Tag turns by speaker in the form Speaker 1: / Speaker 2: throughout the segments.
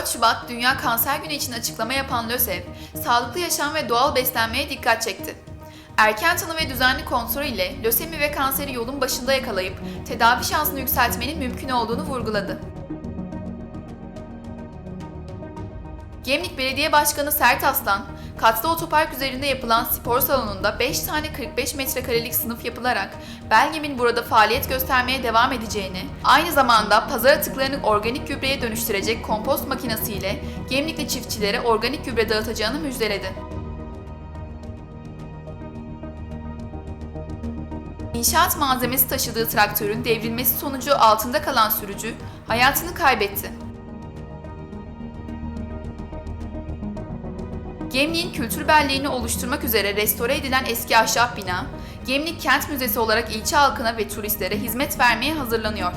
Speaker 1: 4 Şubat Dünya Kanser Günü için açıklama yapan LÖSEV, sağlıklı yaşam ve doğal beslenmeye dikkat çekti. Erken tanı ve düzenli kontrol ile lösemi ve kanseri yolun başında yakalayıp tedavi şansını yükseltmenin mümkün olduğunu vurguladı. Gemlik Belediye Başkanı Sert Aslan, katlı otopark üzerinde yapılan spor salonunda 5 tane 45 metrekarelik sınıf yapılarak Belgem'in burada faaliyet göstermeye devam edeceğini, aynı zamanda pazar atıklarını organik gübreye dönüştürecek kompost makinesiyle Gemlikli çiftçilere organik gübre dağıtacağını müjdeledi. İnşaat malzemesi taşıdığı traktörün devrilmesi sonucu altında kalan sürücü hayatını kaybetti. Gemlik'in kültür belleğini oluşturmak üzere restore edilen eski ahşap bina, Gemlik Kent Müzesi olarak ilçe halkına ve turistlere hizmet vermeye hazırlanıyor.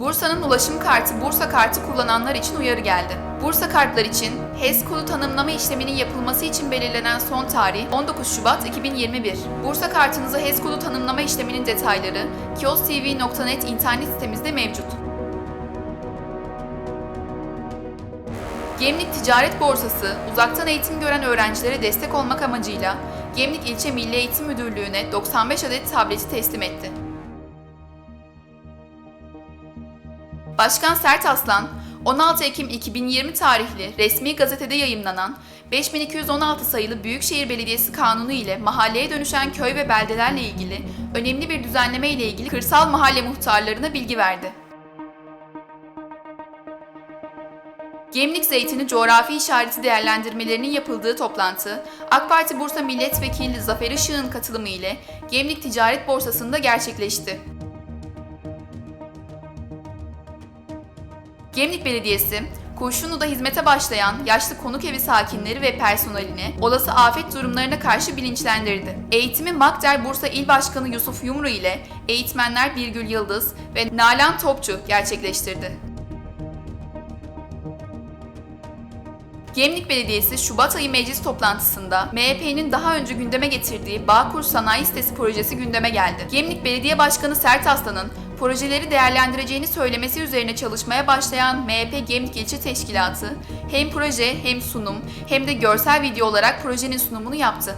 Speaker 1: Bursa'nın ulaşım kartı Bursa kartı kullananlar için uyarı geldi. Bursa kartlar için HES kodu tanımlama işleminin yapılması için belirlenen son tarih 19 Şubat 2021. Bursa kartınıza HES kodu tanımlama işleminin detayları kiostv.net internet sitemizde mevcut. Gemlik Ticaret Borsası, uzaktan eğitim gören öğrencilere destek olmak amacıyla Gemlik İlçe Milli Eğitim Müdürlüğü'ne 95 adet tableti teslim etti. Başkan Sert Aslan, 16 Ekim 2020 tarihli resmi gazetede yayımlanan 5216 sayılı Büyükşehir Belediyesi Kanunu ile mahalleye dönüşen köy ve beldelerle ilgili önemli bir düzenleme ile ilgili kırsal mahalle muhtarlarına bilgi verdi. Gemlik zeytini coğrafi işareti değerlendirmelerinin yapıldığı toplantı, AK Parti Bursa Milletvekili Zafer Işık'ın katılımı ile Gemlik Ticaret Borsası'nda gerçekleşti. Gemlik Belediyesi, Kurşunlu'da hizmete başlayan yaşlı konuk evi sakinleri ve personelini olası afet durumlarına karşı bilinçlendirdi. Eğitimi Makder Bursa İl Başkanı Yusuf Yumru ile eğitmenler Birgül Yıldız ve Nalan Topçu gerçekleştirdi. Gemlik Belediyesi Şubat ayı meclis toplantısında MHP'nin daha önce gündeme getirdiği Bağkur Sanayi Sitesi projesi gündeme geldi. Gemlik Belediye Başkanı Sert Aslan'ın projeleri değerlendireceğini söylemesi üzerine çalışmaya başlayan MHP Gemlik İlçe Teşkilatı hem proje hem sunum hem de görsel video olarak projenin sunumunu yaptı.